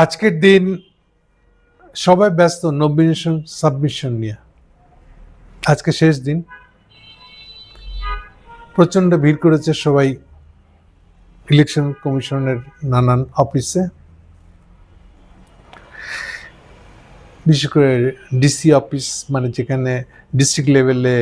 আজকের দিন সবাই ব্যস্ত নমিনেশন সাবমিশন নিয়ে। আজকে শেষ দিন। প্রচণ্ড ভিড় করেছে সবাই ইলেকশন কমিশনের নানান অফিসে বিশেষ করে ডিসি অফিস মানে যেখানে ডিস্ট্রিক্ট লেভেলে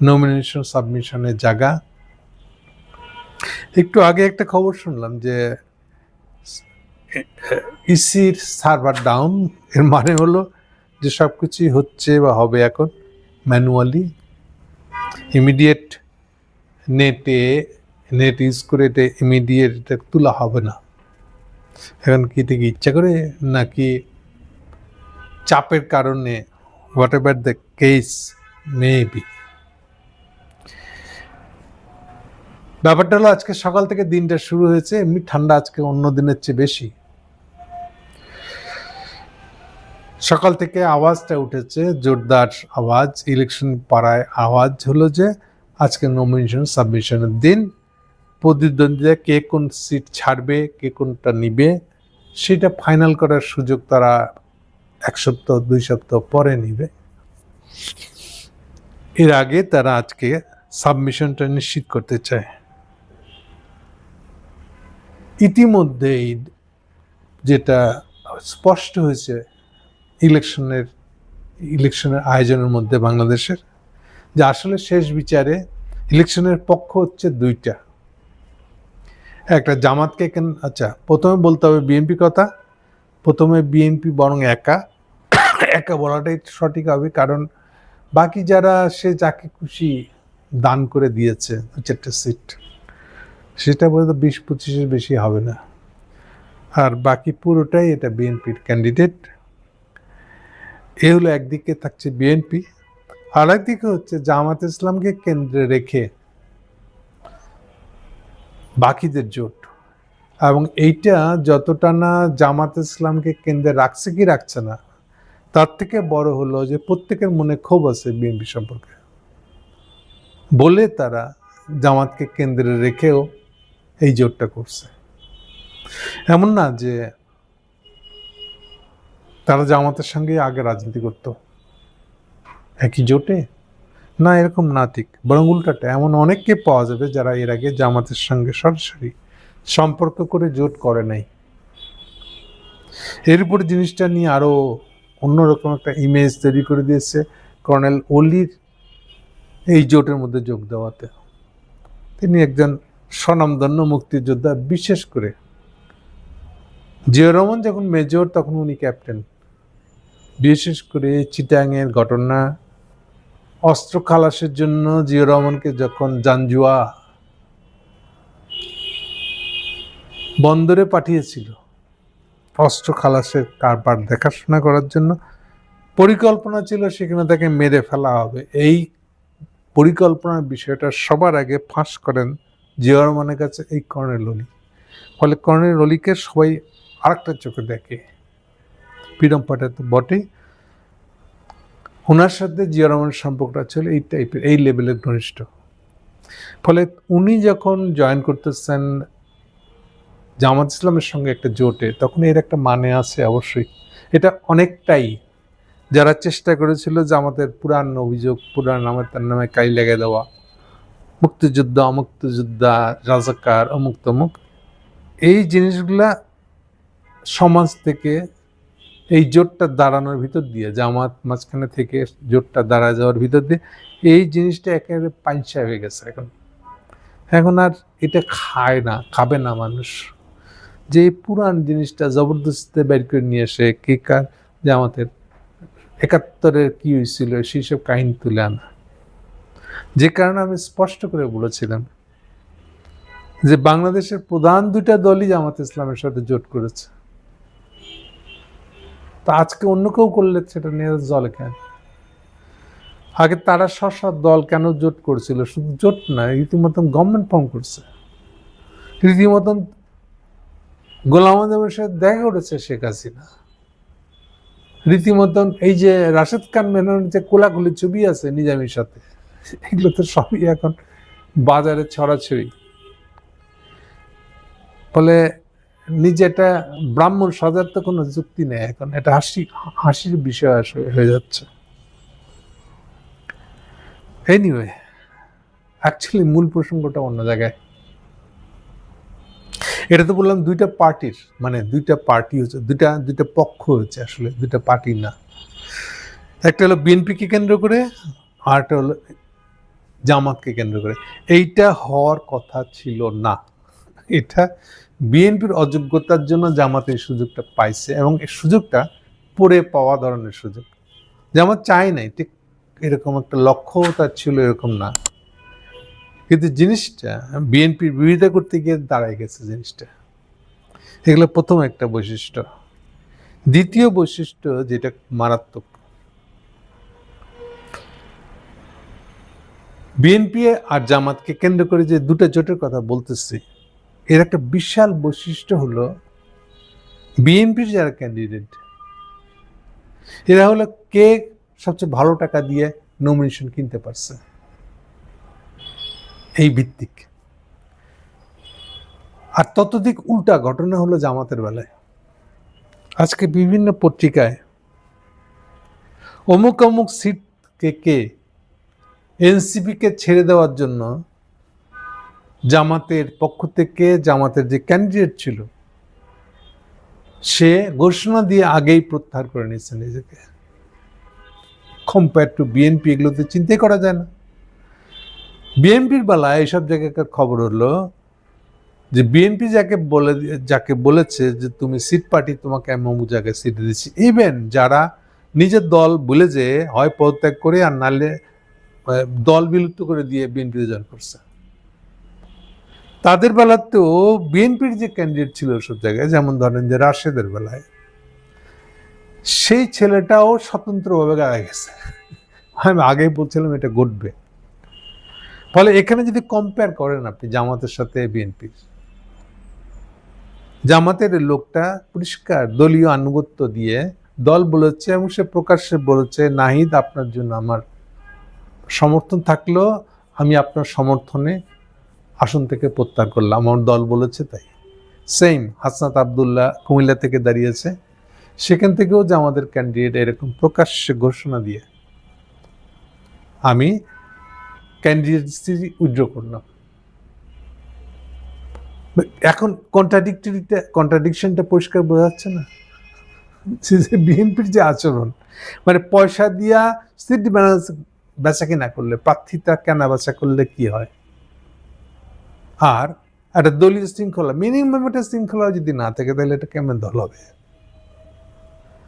নমিনেশন সাবমিশনের জায়গা। একটু আগে একটা খবর শুনলাম যে ইসির সার্ভার ডাউন এর মানে হলো যে সব কিছুই হচ্ছে বা হবে এখন ম্যানুয়ালি ইমিডিয়েট নেটে নেট ইউজ করে এটা ইমিডিয়েট এটা তোলা হবে না। এখন কি এটা কি ইচ্ছা করে নাকি চাপের কারণে whatever the case may be ব্যাপারটা হলো আজকে সকাল থেকে দিনটা শুরু হয়েছে, এমনি ঠান্ডা আজকে অন্য দিনের চেয়ে বেশি। সকাল থেকে আওয়াজটা উঠেছে, জোরদার আওয়াজ ইলেকশন পাড়ায় আওয়াজ হলো যে আজকে নমিনেশন সাবমিশনের দিন। প্রতিদ্বন্দ্বীরা কে কোন সিট ছাড়বে, কে কোনটা নিবে, সেটা ফাইনাল করার সুযোগ তারা এক সপ্তাহ, দুই সপ্তাহ পরে নিবে। এর আগে তারা আজকে সাবমিশনটা নিশ্চিত করতে চায়। ইতিমধ্যেই যেটা স্পষ্ট হয়েছে ইলেকশনের ইলেকশনের আয়োজনের মধ্যে বাংলাদেশের, যে আসলে শেষ বিচারে ইলেকশনের পক্ষ হচ্ছে দুইটা। একটা জামাতকে কেন আচ্ছা প্রথমে বলতে হবে বিএনপি কথা। প্রথমে বিএনপি বরং একা একা বলাটাই সঠিক হবে, কারণ বাকি যারা সে যাকে খুশি দান করে দিয়েছে, দু চারটে সিট, সেটা বলতে বিশ পঁচিশের বেশি হবে না। আর বাকি পুরোটাই এটা বিএনপির ক্যান্ডিডেট এ হলো একদিকে থাকছে বিএনপি আর একদিকে হচ্ছে জামাত ইসলামকে কেন্দ্রে রেখে বাকিদের জোট। এবং এইটা যতটা না জামাত ইসলামকে কেন্দ্রে রাখছে কি রাখছে না, তার থেকে বড় হলো যে প্রত্যেকের মনে ক্ষোভ আছে বিএনপি সম্পর্কে। বলে তারা জামাতকে কেন্দ্রে রেখেও এই জোটটা করছে। এমন না যে তারা জামাতের সঙ্গে আগে রাজনীতি করতো। একই জোটে? না, এরকম না ঠিক বরং উল্টাটা, এমন অনেককে পাওয়া যাবে যারা এর আগে জামাতের সঙ্গে সরাসরি সম্পর্ক করে জোট করে নাই। এর উপর জিনিসটা নিয়ে আরও অন্যরকম একটা ইমেজ তৈরি করে দিয়েছে কর্নেল অলির এই জোটের মধ্যে যোগ দেওয়াতে। তিনি একজন স্বনামধন্য মুক্তিযোদ্ধা, বিশেষ করে জিয়া রহমান যখন মেজর তখন উনি ক্যাপ্টেন বিশেষ করে চিটাংয়ের ঘটনা, অস্ত্র খালাসের জন্য জিয়া রহমানকে যখন জাঞ্জুয়া বন্দরে পাঠিয়েছিল, অস্ত্র খালাসের কারবার দেখাশোনা করার জন্য, পরিকল্পনা ছিল সেখানে তাকে মেরে ফেলা হবে। এই পরিকল্পনার বিষয়টা সবার আগে ফাঁস করেন জিয়া রহমানের কাছে এই কর্নেল অলি। ফলে কর্নেল অলিকে সবাই আরেকটা চোখে দেখে। ফ্রিডম পার্টি তো বটেই। ওনার সাথে জিয়া রহমানের সম্পর্কটা ছিল এই টাইপের এই লেভেলের ঘনিষ্ঠ। ফলে উনি যখন জয়েন করতেছেন জামাত ইসলামের সঙ্গে একটা জোটে, তখন এর একটা মানে আছে অবশ্যই। এটা অনেকটাই, যারা চেষ্টা করেছিল জামাতের পুরান অভিযোগ পুরান নামে, তার নামে কাই লেগে দেওয়া, মুক্তিযুদ্ধ, অমুক্তযোদ্ধা, রাজাকার অমুক তমুক এই জিনিসগুলা সমাজ থেকে এই জোটটা দাঁড়ানোর ভিতর দিয়ে, জামাত মাঝখানে থেকে জোটটা দাঁড়া যাওয়ার ভিতর দিয়ে, এই জিনিসটা একেবারে পাঞ্চা হয়ে গেছে এখন। এখন আর এটা খায় না, খাবে না মানুষ। যে পুরান জিনিসটা জবরদস্তিতে বের করে নিয়ে এসে কে কার জামাতের একাত্তরের কি হয়েছিল, সেই সব কাহিনী তুলে আনা। যে কারণে আমি স্পষ্ট করে বলেছিলাম যে বাংলাদেশের প্রধান দুইটা দলই জামাত ইসলামের সাথে জোট করেছে। তা আজকে অন্য কেউ করলে সেটা নিয়ে জলে কেন আগে তারা স্ব দল কেন জোট করছিল? শুধু জোট না, রীতিমতন গভর্নমেন্ট ফর্ম করছে। রীতিমতন গোলাম আজমের সাথে দেখা করেছে শেখ হাসিনা। রীতিমতন এই যে রাশেদ খান মেননের যে কোলাকুলি ছবি আছে নিজামীর সাথে, এগুলো তো সবই এখন বাজারে ছড়াছড়ি। ফলে নিজে একটা ব্রাহ্মণ সাজার তো কোনো যুক্তি নেই এখন। এটা হাসি, হাসির বিষয় হয়ে যাচ্ছে। এনিওয়ে অ্যাকচুয়ালি মূল প্রসঙ্গটা অন্য জায়গায়। এটা তো বললাম দুইটা পার্টির মানে দুইটা পার্টি হচ্ছে দুইটা দুইটা পক্ষ হচ্ছে আসলে, দুইটা পার্টি না। একটা হলো বিএনপিকে কেন্দ্র করে, আর একটা হলো জামাতকে কেন্দ্র করে। এইটা হওয়ার কথা ছিল না। এটা বিএনপির অযোগ্যতার জন্য জামাত এই সুযোগটা পাইছে এবং এই সুযোগটা পড়ে পাওয়া ধরনের সুযোগ। জামাত চাই নাই, ঠিক এরকম একটা লক্ষ্য তার ছিল এরকম না। কিন্তু জিনিসটা বিএনপির বিরোধিতা করতে গিয়ে দাঁড়ায় গেছে জিনিসটা। এগুলো প্রথম একটা বৈশিষ্ট্য। দ্বিতীয় বৈশিষ্ট্য যেটা মারাত্মক। বিএনপি আর জামাতকে কেন্দ্র করে যে দুটো জোটের কথা বলতেছি এর একটা বিশাল বৈশিষ্ট্য হলো বিএনপির যারা ক্যান্ডিডেট এরা হলো কে সবচেয়ে ভালো টাকা দিয়ে নমিনেশন কিনতে পারছে। এই ভিত্তিক। আর ততোধিক উল্টা ঘটনা হলো জামাতের বেলায়। আজকে বিভিন্ন পত্রিকায় অমুক অমুক সিট কে কে এনসিপিকে ছেড়ে দেওয়ার জন্য জামাতের পক্ষ থেকে জামাতের যে ক্যান্ডিডেট ছিল সে ঘোষণা দিয়ে আগেই প্রত্যাহার করে নিয়েছে নিজেকে। কম্পেয়ার টু বিএনপি এগুলোতে চিন্তাই করা যায় না। বিএনপির বেলায় এইসব জায়গাকার খবর হলো যে বিএনপি যাকে বলে যাকে বলেছে যে তুমি সিট পার্টি তোমাকে আমি অমুক জায়গায় সিট দিচ্ছি ইভেন যারা নিজের দল বলে যে হয় পদত্যাগ করে আর আহ, দল বিলুপ্ত করে দিয়ে বিএনপিতে জয়েন করছে। তাদের বেলাতেও বিএনপির যে ক্যান্ডিডেট ছিল সব জায়গায়, যেমন ধরেন যে রাশেদের বেলায়, সেই ছেলেটাও স্বতন্ত্রভাবে গায়ে গেছে। আমি আগেই বলছিলাম এটা ঘটবে। ফলে এখানে যদি কম্পেয়ার করেন আপনি জামাতের সাথে বিএনপির, জামাতের লোকটা পরিষ্কার দলীয় আনুগত্য দিয়ে দল বলেছে এবং সে প্রকাশ্যে বলেছে, নাহিদ, আপনার জন্য আমার সমর্থন থাকলেও আমি আপনার সমর্থনে আসন থেকে প্রত্যাহার করলাম। আমার দল বলেছে তাই। সেম হাসনাত আবদুল্লাহ কুমিল্লা থেকে দাঁড়িয়েছে। সেখান থেকেও যে আমাদের ক্যান্ডিডেট এরকম প্রকাশ্যে ঘোষণা দিয়ে আমি ক্যান্ডিডেটসি উইথড্র করলাম। এখন কন্ট্রাডিক্টরিটা কন্ট্রাডিকশনটা পরিষ্কার বোঝা যাচ্ছে না। বিএনপির যে আচরণ মানে পয়সা দিয়া সিট ব্যালেন্স বেচা কিনা করলে প্রার্থিতা কেনা বেচা করলে কি হয়? আর একটা দলীয় শৃঙ্খলা মিনিমাম একটা শৃঙ্খলা যদি না থাকে, তাহলে এটা কেমন দল হবে?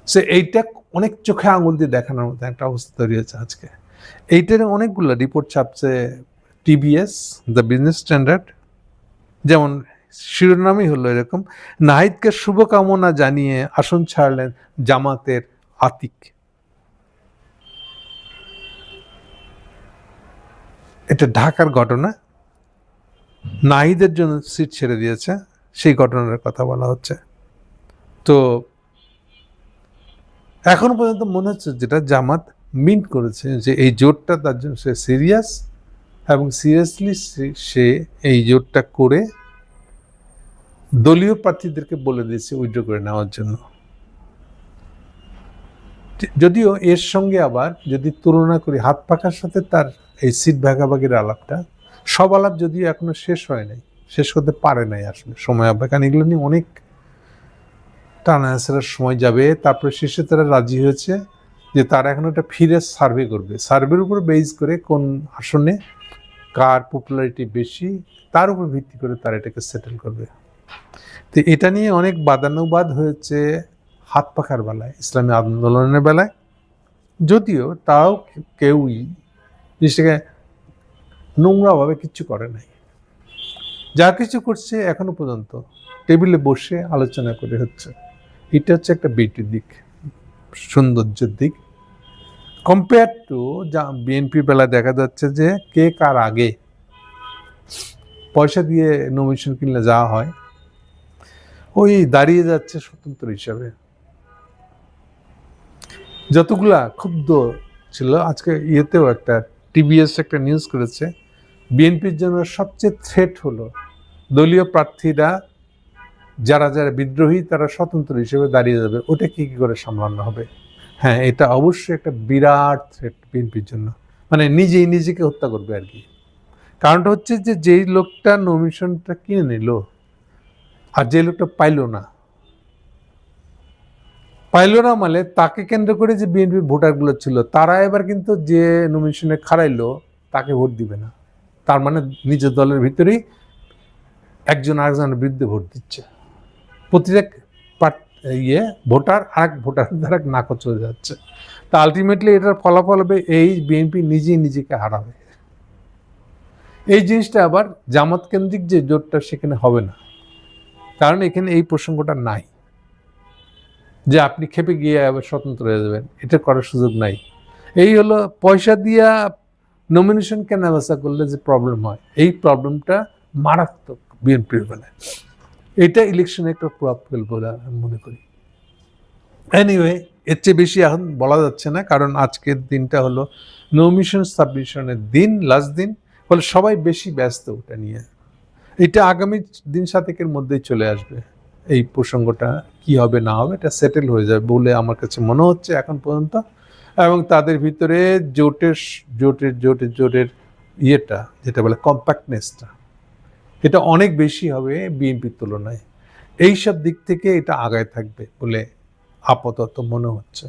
সে এইটা অনেক চোখে আঙুল দিয়ে দেখানোর মতো একটা অবস্থা তৈরি হয়েছে আজকে। এইটার অনেকগুলো রিপোর্ট ছাপছে টিবিএস দ্য বিজনেস স্ট্যান্ডার্ড যেমন শিরোনামই হলো এরকম, নাহিদকে শুভকামনা জানিয়ে আসন ছাড়লেন জামাতের আতিক। এটা ঢাকার ঘটনা। নাহিদের জন্য সিট ছেড়ে দিয়েছে, সেই ঘটনার কথা বলা হচ্ছে। তো এখন পর্যন্ত মনে হচ্ছে যেটা জামাত মিন্ট করেছে, যে এই জোটটা তার জন্য সে সিরিয়াস এবং সিরিয়াসলি সে এই জোটটা করে দলীয় প্রার্থীদেরকে বলে দিয়েছে উইড্রো করে নেওয়ার জন্য। যদিও এর সঙ্গে আবার যদি তুলনা করি, হাত পাখার সাথে তার এই সিট ভাগাভাগির আলাপটা সব আলাপ যদিও এখনও শেষ হয় নাই, শেষ করতে পারে নাই আসলে। সময় হবে কারণ এগুলো নিয়ে অনেক টানা সময় যাবে। তারপরে শেষে তারা রাজি হয়েছে যে তারা এখন একটা ফিরে সার্ভে করবে। সার্ভের উপর বেস করে কোন আসনে কার পপুলারিটি বেশি, তার উপর ভিত্তি করে তারা এটাকে সেটেল করবে। তো এটা নিয়ে অনেক বাদানুবাদ হয়েছে হাত পাখার বেলায়, ইসলামী আন্দোলনের বেলায়। যদিও তাও কেউই জিনিসটাকে নোংরাভাবে কিচ্ছু করে নাই। যা কিছু করছে এখনও পর্যন্ত টেবিলে বসে আলোচনা করে হচ্ছে। এটা হচ্ছে একটা বিউটির দিক সৌন্দর্যের দিক। কম্পেয়ার টু যা বিএনপি বেলায় দেখা যাচ্ছে যে কে কার আগে পয়সা দিয়ে নমিনেশন কিনলে যাওয়া হয়, ওই দাঁড়িয়ে যাচ্ছে স্বতন্ত্র হিসাবে। যতগুলা ক্ষুব্ধ ছিল, আজকে ইয়েতেও একটা টিভিএস একটা নিউজ করেছে বিএনপির জন্য সবচেয়ে থ্রেট হলো দলীয় প্রার্থীরা, যারা যারা বিদ্রোহী তারা স্বতন্ত্র হিসেবে দাঁড়িয়ে যাবে। ওটা কি কী করে সামলানো হবে? হ্যাঁ এটা অবশ্যই একটা বিরাট থ্রেট বিএনপির জন্য। মানে নিজেই নিজেকে হত্যা করবে আর কি। কারণটা হচ্ছে যে যেই লোকটা নমিশনটা কিনে নিল, আর যে লোকটা পাইলো না পাইলো না মানে তাকে কেন্দ্র করে যে বিএনপির ভোটারগুলো ছিল, তারা এবার কিন্তু যে নমিনেশনে খারাইলো তাকে ভোট দিবে না। তার মানে নিজের দলের ভিতরেই একজন আরেকজনের বিরুদ্ধে ভোট দিচ্ছে। প্রতিটা ইয়ে ভোটার আরেক ভোটার দ্বারা নাকচ হয়ে যাচ্ছে। তা আলটিমেটলি এটার ফলাফল হবে এই বিএনপি নিজেই নিজেকে হারাবে। এই জিনিসটা আবার জামাত কেন্দ্রিক যে জোটটা সেখানে হবে না। কারণ এখানে এই প্রসঙ্গটা নাই। যে আপনি খেপে গিয়ে আবার স্বতন্ত্র হয়ে যাবেন, এটা করার সুযোগ নাই। এই হলো পয়সা দিয়া নমিনেশন কেনাবেচা করলে যে প্রবলেম হয়, এই প্রবলেমটা মারাত্মক বিএনপির বেলায়। এটা ইলেকশনে একটা প্রভাব ফেলবে বলে আমি মনে করি। এনিওয়ে এর চেয়ে বেশি এখন বলা যাচ্ছে না, কারণ আজকের দিনটা হলো নমিশন সাবমিশনের দিন লাস্ট দিন। ফলে সবাই বেশি ব্যস্ত ওটা নিয়ে। এটা আগামী দিন সাতেকের মধ্যেই চলে আসবে। এই প্রসঙ্গটা কি হবে না হবে এটা সেটেল হয়ে যাবে বলে আমার কাছে মনে হচ্ছে এখন পর্যন্ত। এবং তাদের ভিতরে জোটের জোটের জোটের জোটের ইয়েটা, যেটা বলে কম্প্যাক্টনেসটা এটা অনেক বেশি হবে বিএনপির তুলনায়। এইসব দিক থেকে এটা আগায় থাকবে বলে আপাতত মনে হচ্ছে।